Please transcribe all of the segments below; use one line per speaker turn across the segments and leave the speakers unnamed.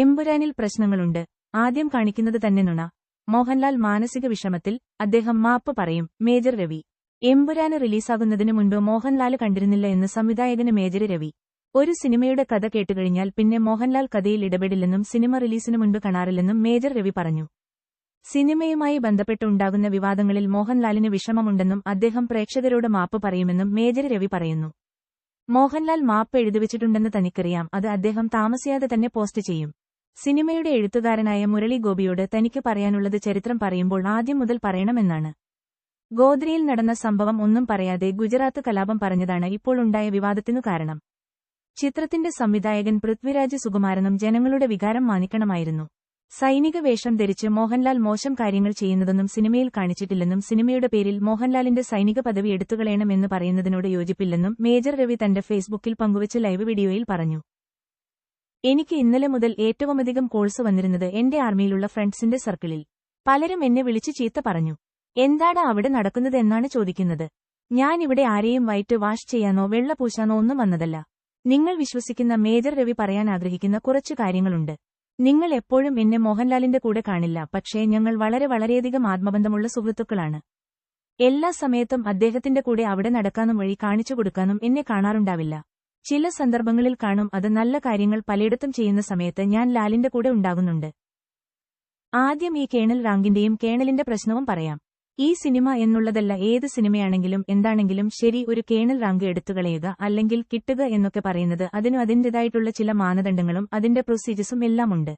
എമ്പുരാനിൽ പ്രശ്നങ്ങളുണ്ട്. ആദ്യം കാണിക്കുന്നത് തന്നെ നുണ. മോഹൻലാൽ മാനസിക വിഷമത്തിൽ അദ്ദേഹം മാപ്പ് പറയും മേജർ രവി എമ്പുരാന് റിലീസാകുന്നതിന് മുൻപ് മോഹൻലാൽ കണ്ടിരുന്നില്ല എന്ന് സംവിധായകന് മേജർ രവി. ഒരു സിനിമയുടെ കഥ കേട്ടുകഴിഞ്ഞാൽ പിന്നെ മോഹൻലാൽ കഥയിൽ ഇടപെടില്ലെന്നും സിനിമ റിലീസിന് മുൻപ് കാണാറില്ലെന്നും മേജർ രവി പറഞ്ഞു. സിനിമയുമായി ബന്ധപ്പെട്ട് ഉണ്ടാകുന്ന വിവാദങ്ങളിൽ മോഹൻലാലിന് വിഷമമുണ്ടെന്നും അദ്ദേഹം പ്രേക്ഷകരോട് മാപ്പ് പറയുമെന്നും മേജർ രവി പറയുന്നു. മോഹൻലാൽ മാപ്പ് എഴുതിവച്ചിട്ടുണ്ടെന്ന് തനിക്കറിയാം അത് അദ്ദേഹം താമസിയാതെ തന്നെ പോസ്റ്റ് ചെയ്യും. സിനിമയുടെ എഴുത്തുകാരനായ മുരളി ഗോപിയോട് തനിക്ക് പറയാനുള്ളത് ചരിത്രം പറയുമ്പോൾ ആദ്യം മുതൽ പറയണമെന്നാണ്. ഗോദ്രിയിൽ നടന്ന സംഭവം ഒന്നും പറയാതെ ഗുജറാത്ത് കലാപം പറഞ്ഞതാണ് ഇപ്പോൾ ഉണ്ടായ വിവാദത്തിനു കാരണം. ചിത്രത്തിന്റെ സംവിധായകൻ പൃഥ്വിരാജ് സുകുമാരനും ജനങ്ങളുടെ വികാരം മാനിക്കണമായിരുന്നു. സൈനിക വേഷം ധരിച്ച് മോഹൻലാൽ മോശം കാര്യങ്ങൾ ചെയ്യുന്നതെന്നും സിനിമയിൽ കാണിച്ചിട്ടില്ലെന്നും സിനിമയുടെ പേരിൽ മോഹൻലാലിന്റെ സൈനിക പദവി എടുത്തുകളയണമെന്ന് പറയുന്നതിനോട് യോജിപ്പില്ലെന്നും മേജർ രവി തന്റെ ഫേസ്ബുക്കിൽ പങ്കുവച്ച ലൈവ് വീഡിയോയിൽ പറഞ്ഞു. എനിക്ക് ഇന്നലെ മുതൽ ഏറ്റവുമധികം കോൾസ് വന്നിരുന്നത് എന്റെ ആർമിയിലുള്ള ഫ്രണ്ട്സിന്റെ സർക്കിളിൽ. പലരും എന്നെ വിളിച്ച് ചീത്ത പറഞ്ഞു. എന്താണ് അവിടെ നടക്കുന്നത് എന്നാണ് ചോദിക്കുന്നത്. ഞാൻ ഇവിടെ ആരെയും വൈറ്റ് വാഷ് ചെയ്യാനോ വെള്ള പൂശാനോ ഒന്നും വന്നതല്ല. നിങ്ങൾ വിശ്വസിക്കുന്ന മേജർ രവി പറയാൻ ആഗ്രഹിക്കുന്ന കുറച്ചു കാര്യങ്ങളുണ്ട്. നിങ്ങൾ എപ്പോഴും എന്നെ മോഹൻലാലിന്റെ കൂടെ കാണില്ല പക്ഷേ ഞങ്ങൾ വളരെ വളരെയധികം ആത്മബന്ധമുള്ള സുഹൃത്തുക്കളാണ്. എല്ലാ സമയത്തും അദ്ദേഹത്തിന്റെ കൂടെ അവിടെ നടക്കാനും വഴി കാണിച്ചു കൊടുക്കാനും എന്നെ കാണാറുണ്ടാവില്ല. ചില സന്ദർഭങ്ങളിൽ കാണും അത് നല്ല കാര്യങ്ങൾ പലയിടത്തും ചെയ്യുന്ന സമയത്ത് ഞാൻ ലാലിന്റെ കൂടെ ഉണ്ടാകുന്നുണ്ട്. ആദ്യം ഈ കേണൽ റാങ്കിന്റെയും കേണലിന്റെ പ്രശ്നവും പറയാം. ഈ സിനിമ എന്നുള്ളതല്ല ഏത് സിനിമയാണെങ്കിലും എന്താണെങ്കിലും ശരി ഒരു കേണൽ റാങ്ക് എടുത്തുകളയുക അല്ലെങ്കിൽ കിട്ടുക എന്നൊക്കെ പറയുന്നത് അതിനു അതിന്റെതായിട്ടുള്ള ചില മാനദണ്ഡങ്ങളും അതിന്റെ പ്രൊസീജിയസും എല്ലാമുണ്ട്.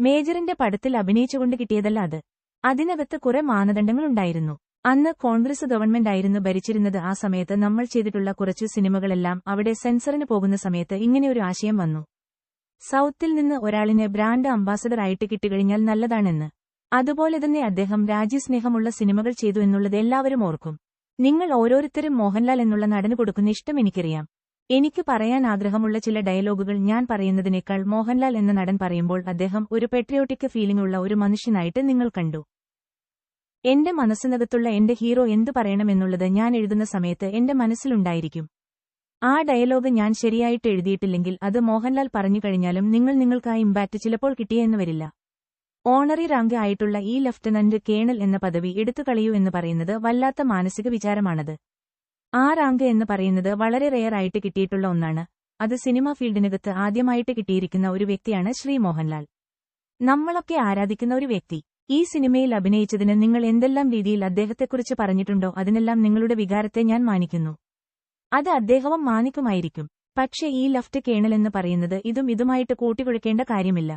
മേജറിന്റെ പടത്തിൽ അഭിനയിച്ചുകൊണ്ട് കിട്ടിയതല്ല അത്. അതിനകത്ത് കുറെ മാനദണ്ഡങ്ങളുണ്ടായിരുന്നു. അന്ന് കോൺഗ്രസ് ഗവൺമെന്റായിരുന്നു ഭരിച്ചിരുന്നത്. ആ സമയത്ത് നമ്മൾ ചെയ്തിട്ടുള്ള കുറച്ചു സിനിമകളെല്ലാം അവിടെ സെൻസറിന് പോകുന്ന സമയത്ത് ഇങ്ങനെയൊരു ആശയം വന്നു. സൌത്തിൽ നിന്ന് ഒരാളിനെ ബ്രാൻഡ് അംബാസഡർ ആയിട്ട് കിട്ടിക്കഴിഞ്ഞാൽ നല്ലതാണെന്ന്. അതുപോലെ തന്നെ അദ്ദേഹം രാജ്യസ്നേഹമുള്ള സിനിമകൾ ചെയ്തു എന്നുള്ളത് എല്ലാവരും ഓർക്കും. നിങ്ങൾ ഓരോരുത്തരും മോഹൻലാൽ എന്നുള്ള നടന് കൊടുക്കുന്ന ഇഷ്ടം എനിക്കറിയാം. എനിക്ക് പറയാൻ ആഗ്രഹമുള്ള ചില ഡയലോഗുകൾ ഞാൻ പറയുന്നതിനേക്കാൾ മോഹൻലാൽ എന്ന നടൻ പറയുമ്പോൾ അദ്ദേഹം ഒരു പെട്രിയോട്ടിക് ഫീലിംഗ് ഉള്ള ഒരു മനുഷ്യനായിട്ട് നിങ്ങൾ കണ്ടു. എന്റെ മനസ്സിനകത്തുള്ള എന്റെ ഹീറോ എന്തു പറയണമെന്നുള്ളത് ഞാൻ എഴുതുന്ന സമയത്ത് എന്റെ മനസ്സിലുണ്ടായിരിക്കും. ആ ഡയലോഗ് ഞാൻ ശരിയായിട്ട് എഴുതിയിട്ടില്ലെങ്കിൽ അത് മോഹൻലാൽ പറഞ്ഞു കഴിഞ്ഞാലും നിങ്ങൾ നിങ്ങൾക്ക് ആ ഇമ്പാക്ട് ചിലപ്പോൾ കിട്ടിയെന്ന് വരില്ല. ഓണറി റാങ്ക് ആയിട്ടുള്ള ഈ ലഫ്റ്റനന്റ് കേണൽ എന്ന പദവി എടുത്തു കളയൂ എന്ന് പറയുന്നത് വല്ലാത്ത മാനസിക വിചാരമാണത്. ആ റാങ്ക് എന്ന് പറയുന്നത് വളരെ റെയർ ആയിട്ട് കിട്ടിയിട്ടുള്ള ഒന്നാണ്. അത് സിനിമാ ഫീൽഡിനകത്ത് ആദ്യമായിട്ട് കിട്ടിയിരിക്കുന്ന ഒരു വ്യക്തിയാണ് ശ്രീ മോഹൻലാൽ. നമ്മളൊക്കെ ആരാധിക്കുന്ന ഒരു വ്യക്തി. ഈ സിനിമയിൽ അഭിനയിച്ചതിന് നിങ്ങൾ എന്തെല്ലാം രീതിയിൽ അദ്ദേഹത്തെക്കുറിച്ച് പറഞ്ഞിട്ടുണ്ടോ അതിനെല്ലാം നിങ്ങളുടെ വികാരത്തെ ഞാൻ മാനിക്കുന്നു. അത് അദ്ദേഹവും മാനിക്കുമായിരിക്കും. പക്ഷേ ഈ ലഫ്റ്റ് കേണൽ എന്ന് പറയുന്നത് ഇതും ഇതുമായിട്ട് കൂട്ടിക്കുഴക്കേണ്ട കാര്യമില്ല.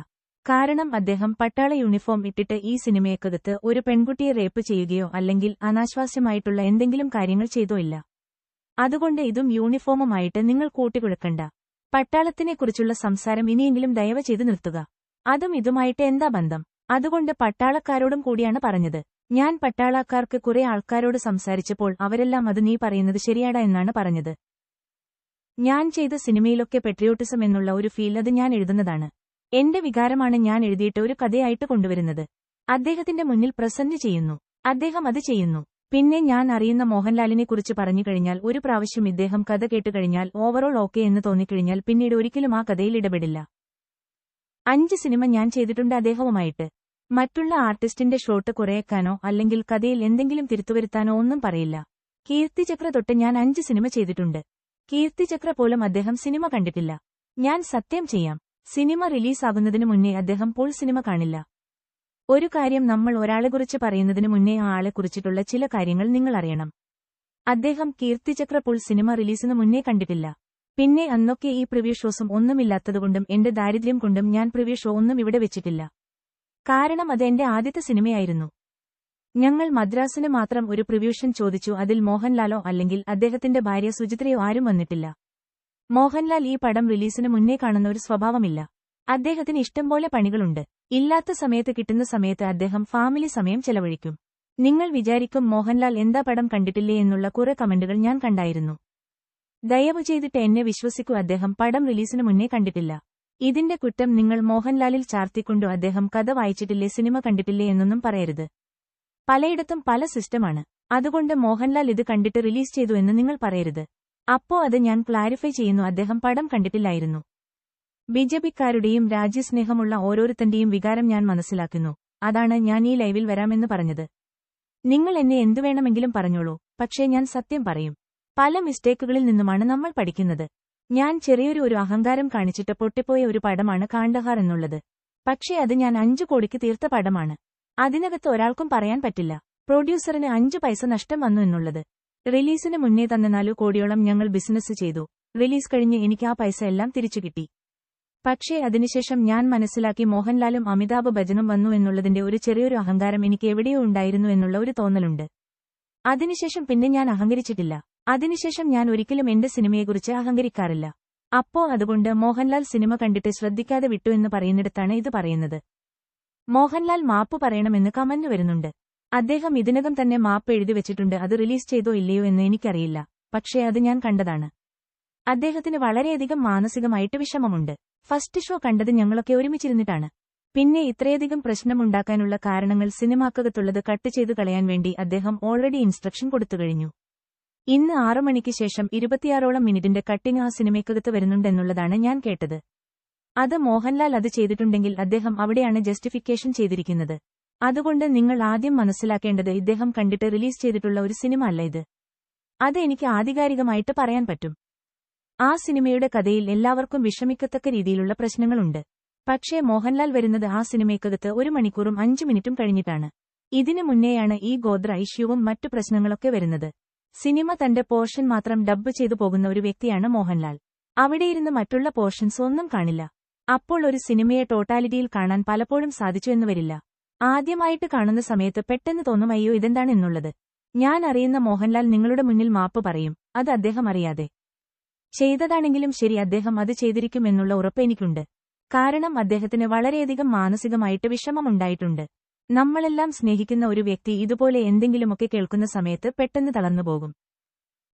കാരണം അദ്ദേഹം പട്ടാള യൂണിഫോം ഇട്ടിട്ട് ഈ സിനിമയ്ക്കകത്ത് ഒരു പെൺകുട്ടിയെ റേപ്പ് ചെയ്യുകയോ അല്ലെങ്കിൽ അനാശ്വാസ്യമായിട്ടുള്ള എന്തെങ്കിലും കാര്യങ്ങൾ ചെയ്തോ ഇല്ല. അതുകൊണ്ട് ഇതും യൂണിഫോമുമായിട്ട് നിങ്ങൾ കൂട്ടിക്കുഴക്കണ്ട പട്ടാളത്തിനെക്കുറിച്ചുള്ള സംസാരം ഇനിയെങ്കിലും ദയവ് ചെയ്ത് നിർത്തുക. അതും ഇതുമായിട്ട് എന്താ ബന്ധം? അതുകൊണ്ട് പട്ടാളക്കാരോടും കൂടിയാണ് പറഞ്ഞത്. ഞാൻ പട്ടാളക്കാർക്ക് കുറെ ആൾക്കാരോട് സംസാരിച്ചപ്പോൾ അവരെല്ലാം അത് നീ പറയുന്നത് ശരിയാടാ എന്നാണ് പറഞ്ഞത്. ഞാൻ ചെയ്ത സിനിമയിലൊക്കെ പെട്രിയോട്ടിസം എന്നുള്ള ഒരു ഫീൽ അത് ഞാൻ എഴുതുന്നതാണ്. എന്റെ വികാരമാണ് ഞാൻ എഴുതിയിട്ട് ഒരു കഥയായിട്ട് കൊണ്ടുവരുന്നത്. അദ്ദേഹത്തിന്റെ മുന്നിൽ പ്രസന്റ് ചെയ്യുന്നു. അദ്ദേഹം അത് ചെയ്യുന്നു. പിന്നെ ഞാൻ അറിയുന്ന മോഹൻലാലിനെ കുറിച്ച് പറഞ്ഞു കഴിഞ്ഞാൽ ഒരു പ്രാവശ്യം ഇദ്ദേഹം കഥ കേട്ടുകഴിഞ്ഞാൽ ഓവറോൾ ഓക്കെ എന്ന് തോന്നിക്കഴിഞ്ഞാൽ പിന്നീട് ഒരിക്കലും ആ കഥയിൽ ഇടപെടില്ല. അഞ്ച് സിനിമ ഞാൻ ചെയ്തിട്ടുണ്ട് അദ്ദേഹവുമായിട്ട്. മറ്റുള്ള ആർട്ടിസ്റ്റിന്റെ ഷോട്ട് കുറയേക്കാനോ അല്ലെങ്കിൽ കഥയിൽ എന്തെങ്കിലും തിരുത്തുവരുത്താനോ ഒന്നും പറയില്ല. കീർത്തിചക്ര തൊട്ട് ഞാൻ അഞ്ച് സിനിമ ചെയ്തിട്ടുണ്ട്. കീർത്തിചക്ര പോലും അദ്ദേഹം സിനിമ കണ്ടിട്ടില്ല. ഞാൻ സത്യം ചെയ്യാം സിനിമ റിലീസാകുന്നതിനു മുന്നേ അദ്ദേഹം പോൾ സിനിമ കാണില്ല. ഒരു കാര്യം നമ്മൾ ഒരാളെക്കുറിച്ച് പറയുന്നതിനു മുന്നേ ആ ആളെക്കുറിച്ചിട്ടുള്ള ചില കാര്യങ്ങൾ നിങ്ങൾ അറിയണം. അദ്ദേഹം കീർത്തിചക്ര പോൾ സിനിമ റിലീസിന് മുന്നേ കണ്ടിട്ടില്ല. പിന്നെ അന്നൊക്കെ ഈ പ്രിവ്യൂ ഷോസും ഒന്നുമില്ലാത്തതുകൊണ്ടും എന്റെ ദാരിദ്ര്യം കൊണ്ടും ഞാൻ പ്രിവ്യൂ ഷോ ഒന്നും ഇവിടെ വെച്ചിട്ടില്ല. കാരണം അത് എന്റെ ആദ്യത്തെ സിനിമയായിരുന്നു. ഞങ്ങൾ മദ്രാസിന് മാത്രം ഒരു പ്രിവ്യൂഷൻ ചോദിച്ചു അതിൽ മോഹൻലാലോ അല്ലെങ്കിൽ അദ്ദേഹത്തിന്റെ ഭാര്യ സുചിത്രയോ ആരും വന്നിട്ടില്ല. മോഹൻലാൽ ഈ പടം റിലീസിന് മുന്നേ കാണുന്ന ഒരു സ്വഭാവമില്ല. അദ്ദേഹത്തിന് ഇഷ്ടംപോലെ പണികളുണ്ട്. ഇല്ലാത്ത സമയത്ത് കിട്ടുന്ന സമയത്ത് അദ്ദേഹം ഫാമിലി സമയം ചെലവഴിക്കും. നിങ്ങൾ വിചാരിക്കും മോഹൻലാൽ എന്താ പടം കണ്ടിട്ടില്ലേ എന്നുള്ള കുറെ കമന്റുകൾ ഞാൻ കണ്ടായിരുന്നു. ദയവ് ചെയ്തിട്ട് എന്നെ വിശ്വസിക്കൂ അദ്ദേഹം പടം റിലീസിന് മുന്നേ കണ്ടിട്ടില്ല. ഇതിന്റെ കുറ്റം നിങ്ങൾ മോഹൻലാലിൽ ചാർത്തിക്കൊണ്ടു അദ്ദേഹം കഥ വായിച്ചിട്ടില്ലേ സിനിമ കണ്ടിട്ടില്ലേ എന്നൊന്നും പറയരുത്. പലയിടത്തും പല സിസ്റ്റമാണ്. അതുകൊണ്ട് മോഹൻലാൽ ഇത് കണ്ടിട്ട് റിലീസ് ചെയ്തു എന്ന് നിങ്ങൾ പറയരുത്. അപ്പോ അത് ഞാൻ ക്ലാരിഫൈ ചെയ്യുന്നു അദ്ദേഹം പടം കണ്ടിട്ടില്ലായിരുന്നു. ബിജെപിക്കാരുടെയും രാജ്യസ്നേഹമുള്ള ഓരോരുത്തന്റെയും വികാരം ഞാൻ മനസ്സിലാക്കുന്നു. അതാണ് ഞാൻ ഈ ലൈവിൽ വരാമെന്ന് പറഞ്ഞത്. നിങ്ങൾ എന്നെ എന്തു വേണമെങ്കിലും പറഞ്ഞോളൂ പക്ഷേ ഞാൻ സത്യം പറയും. പല മിസ്റ്റേക്കുകളിൽ നിന്നുമാണ് നമ്മൾ പഠിക്കുന്നത്. ഞാൻ ചെറിയൊരു ഒരു അഹങ്കാരം കാണിച്ചിട്ട് പൊട്ടിപ്പോയ ഒരു പടമാണ് കാണ്ഡഹാർ എന്നുള്ളത്. പക്ഷേ അത് ഞാൻ അഞ്ചു കോടിക്ക് തീർത്ത പടമാണ്. അതിനകത്ത് ഒരാൾക്കും പറയാൻ പറ്റില്ല. പ്രൊഡ്യൂസറിന് അഞ്ചു പൈസ നഷ്ടം വന്നു എന്നുള്ളത്. റിലീസിന് മുന്നേ തന്നെ നാലു കോടിയോളം ഞങ്ങൾ ബിസിനസ് ചെയ്തു. റിലീസ് കഴിഞ്ഞ് എനിക്ക് ആ പൈസ എല്ലാം തിരിച്ചു കിട്ടി. പക്ഷേ അതിനുശേഷം ഞാൻ മനസ്സിലാക്കി മോഹൻലാലും അമിതാഭ് ബച്ചനും വന്നു എന്നുള്ളതിന്റെ ഒരു ചെറിയൊരു അഹങ്കാരം എനിക്ക് എവിടെയോ ഉണ്ടായിരുന്നു എന്നുള്ള ഒരു തോന്നലുണ്ട്. അതിനുശേഷം പിന്നെ ഞാൻ അഹങ്കരിച്ചിട്ടില്ല. അതിനുശേഷം ഞാൻ ഒരിക്കലും എന്റെ സിനിമയെക്കുറിച്ച് അഹങ്കരിക്കാറില്ല. അപ്പോ അതുകൊണ്ട് മോഹൻലാൽ സിനിമ കണ്ടിട്ട് ശ്രദ്ധിക്കാതെ വിട്ടു എന്ന് പറയുന്നിടത്താണ് ഇത് പറയുന്നത്. മോഹൻലാൽ മാപ്പ് പറയണമെന്ന് കമന്റ് വരുന്നുണ്ട്. അദ്ദേഹം ഇതിനകം തന്നെ മാപ്പ് എഴുതി വെച്ചിട്ടുണ്ട് അത് റിലീസ് ചെയ്തോ ഇല്ലയോ എന്ന് എനിക്കറിയില്ല. പക്ഷേ അത് ഞാൻ കണ്ടതാണ്. അദ്ദേഹത്തിന് വളരെയധികം മാനസികമായിട്ട് വിഷമമുണ്ട്. ഫസ്റ്റ് ഷോ കണ്ടത് ഞങ്ങളൊക്കെ ഒരുമിച്ചിരുന്നിട്ടാണ്. പിന്നെ ഇത്രയധികം പ്രശ്നമുണ്ടാക്കാനുള്ള കാരണങ്ങൾ സിനിമാക്കകത്തുള്ളത് കട്ട് ചെയ്തു കളയാൻ വേണ്ടി അദ്ദേഹം ഓൾറെഡി ഇൻസ്ട്രക്ഷൻ കൊടുത്തു കഴിഞ്ഞു. ഇന്ന് ആറു മണിക്ക് ശേഷം ഇരുപത്തിയാറോളം മിനിറ്റിന്റെ കട്ടിംഗ് ആ സിനിമയ്ക്കകത്ത് വരുന്നുണ്ടെന്നുള്ളതാണ് ഞാൻ കേട്ടത്. അത് മോഹൻലാൽ അത് ചെയ്തിട്ടുണ്ടെങ്കിൽ അദ്ദേഹം അവിടെയാണ് ജസ്റ്റിഫിക്കേഷൻ ചെയ്തിരിക്കുന്നത്. അതുകൊണ്ട് നിങ്ങൾ ആദ്യം മനസ്സിലാക്കേണ്ടത് ഇദ്ദേഹം കണ്ടിട്ട് റിലീസ് ചെയ്തിട്ടുള്ള ഒരു സിനിമ അല്ല ഇത്. അത് എനിക്ക് ആധികാരികമായിട്ട് പറയാൻ പറ്റും. ആ സിനിമയുടെ കഥയിൽ എല്ലാവർക്കും വിഷമിക്കത്തക്ക രീതിയിലുള്ള പ്രശ്നങ്ങളുണ്ട്. പക്ഷേ മോഹൻലാൽ വരുന്നത് ആ സിനിമയ്ക്കകത്ത് ഒരു മണിക്കൂറും അഞ്ചു മിനിറ്റും കഴിഞ്ഞിട്ടാണ്. ഇതിനു മുന്നേയാണ് ഈ ഗോത്ര ഇഷ്യൂവും മറ്റു പ്രശ്നങ്ങളൊക്കെ വരുന്നത്. സിനിമ തന്റെ പോർഷൻ മാത്രം ഡബ്ബ് ചെയ്തു പോകുന്ന ഒരു വ്യക്തിയാണ് മോഹൻലാൽ. അവിടെയിരുന്ന് മറ്റുള്ള പോർഷൻസ് ഒന്നും കാണില്ല. അപ്പോൾ ഒരു സിനിമയെ ടോട്ടാലിറ്റിയിൽ കാണാൻ പലപ്പോഴും സാധിച്ചു എന്ന് വരില്ല. ആദ്യമായിട്ട് കാണുന്ന സമയത്ത് പെട്ടെന്ന് തോന്നും അയ്യോ ഇതെന്താണ് എന്നുള്ളത്. ഞാൻ അറിയുന്ന മോഹൻലാൽ നിങ്ങളുടെ മുന്നിൽ മാപ്പ് പറയും. അത് അദ്ദേഹം അറിയാതെ. ചെയ്തതാണെങ്കിലും ശരി അദ്ദേഹം അത് ചെയ്തിരിക്കുമെന്നുള്ള ഉറപ്പ് എനിക്കുണ്ട്. കാരണം അദ്ദേഹത്തിന് വളരെയധികം മാനസികമായിട്ട് വിഷമമുണ്ടായിട്ടുണ്ട്. നമ്മളെല്ലാം സ്നേഹിക്കുന്ന ഒരു വ്യക്തി ഇതുപോലെ എന്തെങ്കിലുമൊക്കെ കേൾക്കുന്ന സമയത്ത് പെട്ടെന്ന് തളർന്നുപോകും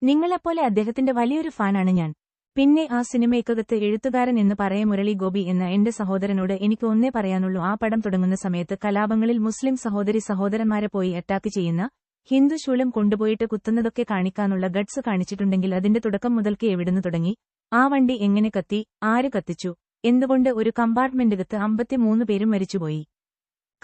നിങ്ങളെപ്പോലെ അദ്ദേഹത്തിന്റെ വലിയൊരു ഫാനാണ് ഞാൻ. പിന്നെ ആ സിനിമയ്ക്കകത്ത് എഴുത്തുകാരൻ എന്ന് പറയ മുരളി ഗോപി എന്ന എന്റെ സഹോദരനോട് എനിക്ക് ഒന്നേ പറയാനുള്ളൂ ആ പടം തുടങ്ങുന്ന സമയത്ത് കലാപങ്ങളിൽ മുസ്ലിം സഹോദരി സഹോദരന്മാരെ പോയി അറ്റാക്ക് ചെയ്യുന്ന ഹിന്ദു ശൂലം കൊണ്ടുപോയിട്ട് കുത്തുന്നതൊക്കെ കാണിക്കാനുള്ള ഗഡ്സ് കാണിച്ചിട്ടുണ്ടെങ്കിൽ അതിന്റെ തുടക്കം മുതൽക്ക് എവിടുന്ന് തുടങ്ങി? ആ വണ്ടി എങ്ങനെ കത്തി? ആര് കത്തിച്ചു? എന്തുകൊണ്ട് ഒരു കമ്പാർട്ട്മെന്റകത്ത് അമ്പത്തിമൂന്ന് പേരും മരിച്ചുപോയി?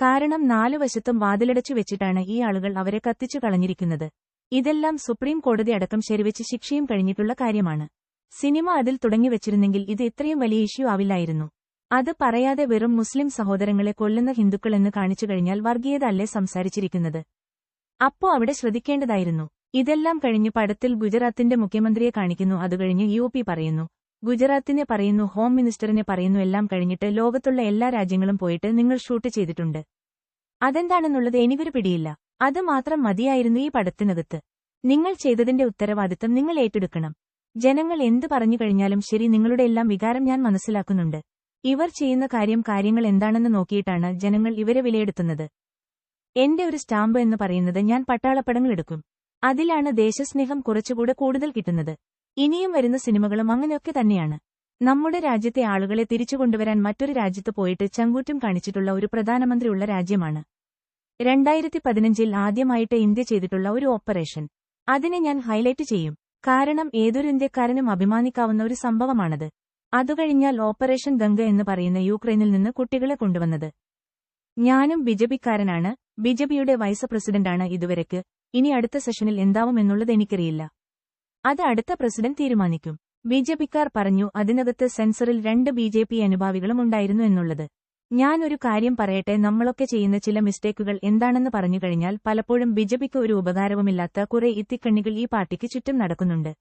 കാരണം നാലു വശത്തും വാതിലടച്ചു വെച്ചിട്ടാണ് ഈ ആളുകൾ അവരെ കത്തിച്ചു കളഞ്ഞിരിക്കുന്നത്. ഇതെല്ലാം സുപ്രീം കോടതി അടക്കം ശരിവെച്ച് ശിക്ഷയും കഴിഞ്ഞിട്ടുള്ള കാര്യമാണ്. സിനിമ അതിൽ തുടങ്ങി വെച്ചിരുന്നെങ്കിൽ ഇത് ഇത്രയും വലിയ ഇഷ്യൂ ആവില്ലായിരുന്നു. അത് പറയാതെ വെറും മുസ്ലിം സഹോദരങ്ങളെ കൊല്ലുന്ന ഹിന്ദുക്കളെന്ന് കാണിച്ചു കഴിഞ്ഞാൽ വർഗീയത അല്ലേ സംസാരിച്ചിരിക്കുന്നത്. അപ്പോ അവിടെ ശ്രദ്ധിക്കേണ്ടതായിരുന്നു. ഇതെല്ലാം കഴിഞ്ഞ് പടത്തിൽ ഗുജറാത്തിന്റെ മുഖ്യമന്ത്രിയെ കാണിക്കുന്നു. അതുകഴിഞ്ഞ് യു പറയുന്നു. ഗുജറാത്തിനെ പറയുന്നു ഹോം മിനിസ്റ്ററിനെ പറയുന്നു എല്ലാം കഴിഞ്ഞിട്ട് ലോകത്തുള്ള എല്ലാ രാജ്യങ്ങളും പോയിട്ട് നിങ്ങൾ ഷൂട്ട് ചെയ്തിട്ടുണ്ട്. അതെന്താണെന്നുള്ളത് എനിക്കൊരു പിടിയില്ല. അത് മാത്രം മതിയായിരുന്നു ഈ പടത്തിനകത്ത്. നിങ്ങൾ ചെയ്തതിന്റെ ഉത്തരവാദിത്തം നിങ്ങൾ ഏറ്റെടുക്കണം. ജനങ്ങൾ എന്ത് പറഞ്ഞു കഴിഞ്ഞാലും ശരി നിങ്ങളുടെ എല്ലാം വികാരം ഞാൻ മനസ്സിലാക്കുന്നുണ്ട്. ഇവർ ചെയ്യുന്ന കാര്യം കാര്യങ്ങൾ എന്താണെന്ന് നോക്കിയിട്ടാണ് ജനങ്ങൾ ഇവരെ വിലയിരുത്തുന്നത്. എന്റെ ഒരു സ്റ്റാമ്പ് എന്ന് പറയുന്നത് ഞാൻ പട്ടാളപ്പടങ്ങൾ എടുക്കും. അതിലാണ് ദേശസ്നേഹം കുറച്ചുകൂടെ കൂടുതൽ കിട്ടുന്നത്. ഇനിയും വരുന്ന സിനിമകളും അങ്ങനെയൊക്കെ തന്നെയാണ്. നമ്മുടെ രാജ്യത്തെ ആളുകളെ തിരിച്ചു കൊണ്ടുവരാൻ മറ്റൊരു രാജ്യത്ത് പോയിട്ട് ചങ്കൂറ്റം കാണിച്ചിട്ടുള്ള ഒരു പ്രധാനമന്ത്രിയുള്ള രാജ്യമാണ്. രണ്ടായിരത്തി പതിനഞ്ചിൽ ആദ്യമായിട്ട് ഇന്ത്യ ചെയ്തിട്ടുള്ള ഒരു ഓപ്പറേഷൻ. അതിനെ ഞാൻ ഹൈലൈറ്റ് ചെയ്യും. കാരണം ഏതൊരു ഇന്ത്യക്കാരനും അഭിമാനിക്കാവുന്ന ഒരു സംഭവമാണത്. അതുകഴിഞ്ഞാൽ ഓപ്പറേഷൻ ഗംഗ എന്ന് പറയുന്ന യുക്രൈനിൽ നിന്ന് കുട്ടികളെ കൊണ്ടുവന്നത്. ഞാനും ബിജെപിക്കാരനാണ്. ബിജെപിയുടെ വൈസ് പ്രസിഡന്റാണ് ഇതുവരെക്ക്. ഇനി അടുത്ത സെഷനിൽ എന്താവും എന്നുള്ളത് എനിക്കറിയില്ല. അത് അടുത്ത പ്രസിഡന്റ് തീരുമാനിക്കും. ബി ജെ പിക്കാർ പറഞ്ഞു അതിനകത്ത് സെൻസറിൽ രണ്ട് ബി ജെ പി അനുഭാവികളും ഉണ്ടായിരുന്നു എന്നുള്ളത്. ഞാൻ ഒരു കാര്യം പറയട്ടെ നമ്മളൊക്കെ ചെയ്യുന്ന ചില മിസ്റ്റേക്കുകൾ എന്താണെന്ന് പറഞ്ഞു കഴിഞ്ഞാൽ പലപ്പോഴും ബിജെപിക്ക് ഒരു ഉപകാരവുമില്ലാത്ത കുറെ ഇത്തിക്കണ്ണികൾ ഈ പാർട്ടിക്ക് ചുറ്റും നടക്കുന്നുണ്ട്.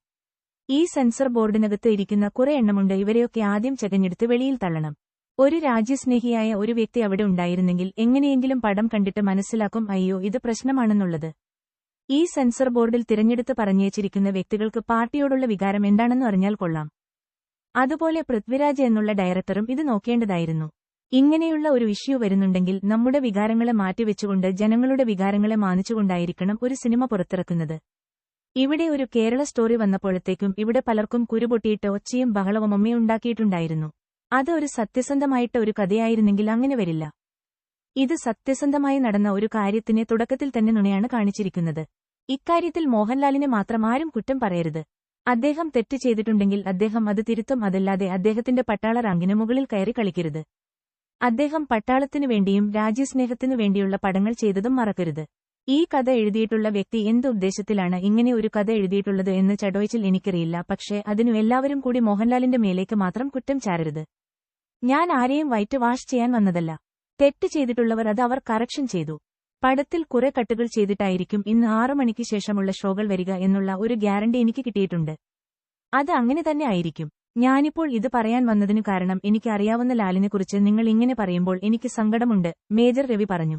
ഈ സെൻസർ ബോർഡിനകത്ത് ഇരിക്കുന്ന കുറെ എണ്ണമുണ്ട് ഇവരെയൊക്കെ ആദ്യം ചകഞ്ഞെടുത്ത് വെളിയിൽ തള്ളണം. ഒരു രാജ്യസ്നേഹിയായ ഒരു വ്യക്തി അവിടെ ഉണ്ടായിരുന്നെങ്കിൽ എങ്ങനെയെങ്കിലും പടം കണ്ടിട്ട് മനസ്സിലാക്കും അയ്യോ ഇത് പ്രശ്നമാണെന്നുള്ളത്. ഈ സെൻസർ ബോർഡിൽ തിരഞ്ഞെടുത്ത് പറഞ്ഞേച്ചിരിക്കുന്ന വ്യക്തികൾക്ക് പാർട്ടിയോടുള്ള വികാരം എന്താണെന്ന് അറിഞ്ഞാൽ കൊള്ളാം. അതുപോലെ പൃഥ്വിരാജ് എന്നുള്ള ഡയറക്ടറും ഇത് നോക്കേണ്ടതായിരുന്നു. ഇങ്ങനെയുള്ള ഒരു ഇഷ്യൂ വരുന്നുണ്ടെങ്കിൽ നമ്മുടെ വികാരങ്ങളെ മാറ്റിവെച്ചുകൊണ്ട് ജനങ്ങളുടെ വികാരങ്ങളെ മാനിച്ചുകൊണ്ടായിരിക്കണം ഒരു സിനിമ പുറത്തിറക്കുന്നത്. ഇവിടെ ഒരു കേരള സ്റ്റോറി വന്നപ്പോഴത്തേക്കും ഇവിടെ പലർക്കും കുരുപൊട്ടിയിട്ട് ഒച്ചയും ബഹളവും അമ്മയും ഉണ്ടാക്കിയിട്ടുണ്ടായിരുന്നു. അത് ഒരു സത്യസന്ധമായിട്ട് ഒരു കഥയായിരുന്നെങ്കിൽ അങ്ങനെ വരില്ല. ഇത് സത്യസന്ധമായി നടന്ന ഒരു കാര്യത്തിനെ തുടക്കത്തിൽ തന്നെ നുണയാണ് കാണിച്ചിരിക്കുന്നത്. ഇക്കാര്യത്തിൽ മോഹൻലാലിനെ മാത്രം ആരും കുറ്റം പറയരുത്. അദ്ദേഹം തെറ്റ് ചെയ്തിട്ടുണ്ടെങ്കിൽ അദ്ദേഹം അത് തിരുത്തും അതല്ലാതെ അദ്ദേഹത്തിന്റെ പട്ടാള റാങ്കിന് മുകളിൽ കയറി കളിക്കരുത്. അദ്ദേഹം പട്ടാളത്തിനു വേണ്ടിയും രാജ്യസ്നേഹത്തിനു വേണ്ടിയുള്ള പടങ്ങൾ ചെയ്തതും മറക്കരുത്. ഈ കഥ എഴുതിയിട്ടുള്ള വ്യക്തി എന്ത് ഉദ്ദേശത്തിലാണ് ഇങ്ങനെ ഒരു കഥ എഴുതിയിട്ടുള്ളത് എന്ന് ചടോയ്ച്ചിൽ എനിക്കറിയില്ല പക്ഷേ അതിനു എല്ലാവരും കൂടി മോഹൻലാലിന്റെ മേലേക്ക് മാത്രം കുറ്റം ചാരരുത്. ഞാൻ ആരെയും വൈറ്റ് വാഷ് ചെയ്യാൻ വന്നതല്ല. തെറ്റ് ചെയ്തിട്ടുള്ളവർ അത് അവർ കറക്ഷൻ ചെയ്തു. പടത്തിൽ കുറെ കട്ടുകൾ ചെയ്തിട്ടായിരിക്കും ഇന്ന് ആറു മണിക്ക് ശേഷമുള്ള ഷോകൾ വരിക എന്നുള്ള ഒരു ഗ്യാരണ്ടി എനിക്ക് കിട്ടിയിട്ടുണ്ട്. അത് അങ്ങനെ തന്നെ ആയിരിക്കും. ഞാനിപ്പോൾ ഇത് പറയാൻ വന്നതിനു കാരണം എനിക്ക് അറിയാവുന്ന ലാലിനെക്കുറിച്ച് നിങ്ങൾ ഇങ്ങനെ പറയുമ്പോൾ എനിക്ക് സങ്കടമുണ്ട് മേജർ രവി പറഞ്ഞു.